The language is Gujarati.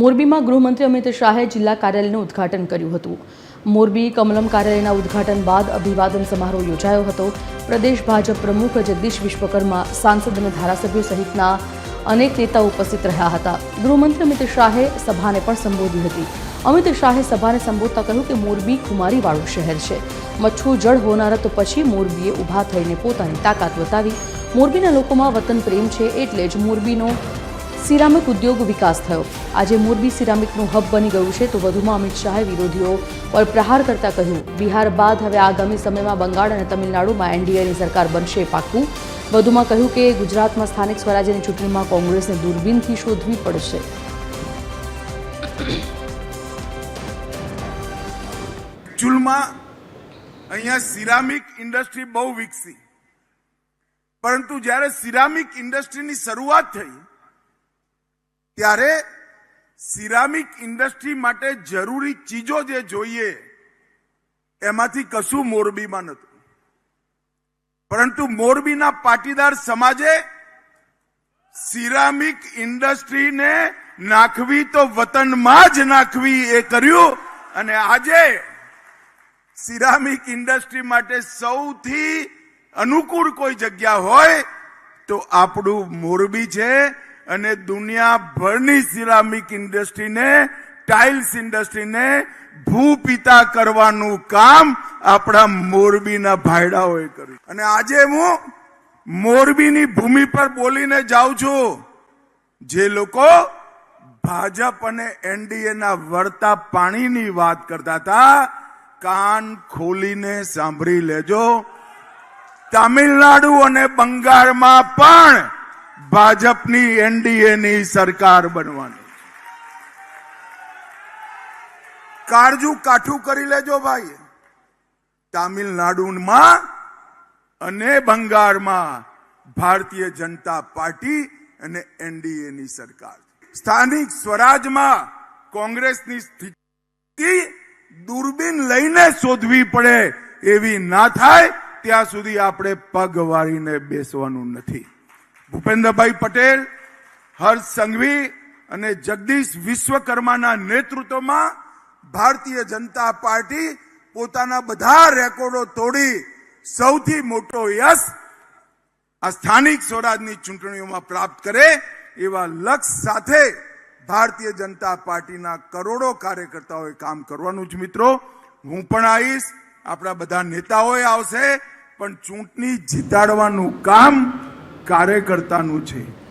મોરબીમાં ગૃહમંત્રી અમિત શાહે જિલ્લા કાર્યાલયનું ઉદ્ઘાટન કર્યું હતું. મોરબી કમલમ કાર્યાલયના ઉદ્ઘાટન બાદ અભિવાદન સમારોહ યોજાયો હતો. પ્રદેશ ભાજપ પ્રમુખ જગદીશ વિશ્વકર્મા, સાંસદ અને ધારાસભ્યો સહિતના અનેક નેતાઓ ઉપસ્થિત રહ્યા હતા. ગૃહમંત્રી અમિત શાહે સભાને પણ સંબોધી હતી. અમિત શાહે સભાને સંબોધતા કહ્યું કે મોરબી ખુમારીવાળું શહેર છે. મચ્છુ જળ હોનારા તો પછી મોરબીએ ઊભા થઈને પોતાની તાકાત બતાવી. મોરબીના લોકોમાં વતન પ્રેમ છે એટલે જ મોરબીનો સિરામિક ઉદ્યોગ વિકાસ થયો. આજે મોરબી સિરામિકનું હબ બની ગયું છે તો વધુમાં અમિત શાહે વિરોધીઓ પર પ્રહાર કરતા કહ્યું, બિહાર બાદ હવે આગામી સમયમાં બંગાળ અને તમિલનાડુમાં એનડીએની સરકાર બનશે પાક્કું વધુમાં કહ્યું કે ગુજરાતમાં સ્થાનિક સ્વરાજ્યની ચૂંટણીમાં કોંગ્રેસને દૂરબીનથી શોધવી પડશે. એકચ્યુઅલમાં અહીંયા સિરામિક ઇન્ડસ્ટ્રી બહુ વિકસી. પરંતુ જ્યારે સિરામિક ઇન્ડસ્ટ્રીની શરૂઆત થઈ ત્યારે સિરામિક ઇન્ડસ્ટ્રી માટે જરૂરી ચીજો જે જોઈએ, એમાંથી કશું મોરબીમાં નહોતું. પરંતુ મોરબીના પાટીદાર સમાજે સિરામિક ઇન્ડસ્ટ્રીને નાખવી તો વતનમાં જ નાખવી એ કર્યું અને આજે સિરામિક ઇન્ડસ્ટ્રી માટે સૌથી અનુકૂળ કોઈ જગ્યા હોય તો આપણું મોરબી છે અને દુનિયાભરની સિરામિક ઇન્ડસ્ટ્રીને, ટાઇલ્સ ઇન્ડસ્ટ્રીને ભૂપિતા કરવાનું કામ આપણા મોરબીના ભાઈડાઓએ કર્યું. અને આજે હું મોરબીની ભૂમિ પર બોલીને જાઉં છું. જે લોકો ભાજપ અને એનડીએના વળતા પાણીની વાત કરતા હતા, કાન ખોલીને સાંભળી લેજો. તામિલનાડુ અને બંગાળમાં પણ ભાજપની એનડીએની સરકાર બનવાની. કાળજું કાઠું કરી લેજો ભાઈ. તામિલનાડુમાં અને બંગાળમાં ભારતીય જનતા પાર્ટી અને એનડીએની સરકાર. સ્થાનિક સ્વરાજમાં કોંગ્રેસની સ્થિતિ દૂરબીન લઈને શોધવી પડે એવી ના થાય, ત્યાં સુધી આપણે પગ વાળીને બેસવાનું નથી. ભૂપેન્દ્રભાઈ પટેલ, હર્ષ સંઘવી અને જગદીશ વિશ્વકર્માના નેતૃત્વમાં ભારતીય જનતા પાર્ટી પોતાના બધા રેકોર્ડો તોડી સૌથી મોટો યશ આ સ્થાનિક સ્વરાજની ચૂંટણીઓમાં પ્રાપ્ત કરે એવા લક્ષ્ય સાથે ભારતીય જનતા પાર્ટીના કરોડો કાર્યકર્તાઓએ કામ કરવાનું જ મિત્રો. હું પણ આવીશ. આપણા બધા નેતાઓએ આવશે. પણ ચૂંટણી જીતાડવાનું કામ કાર્યકર્તાનું છે.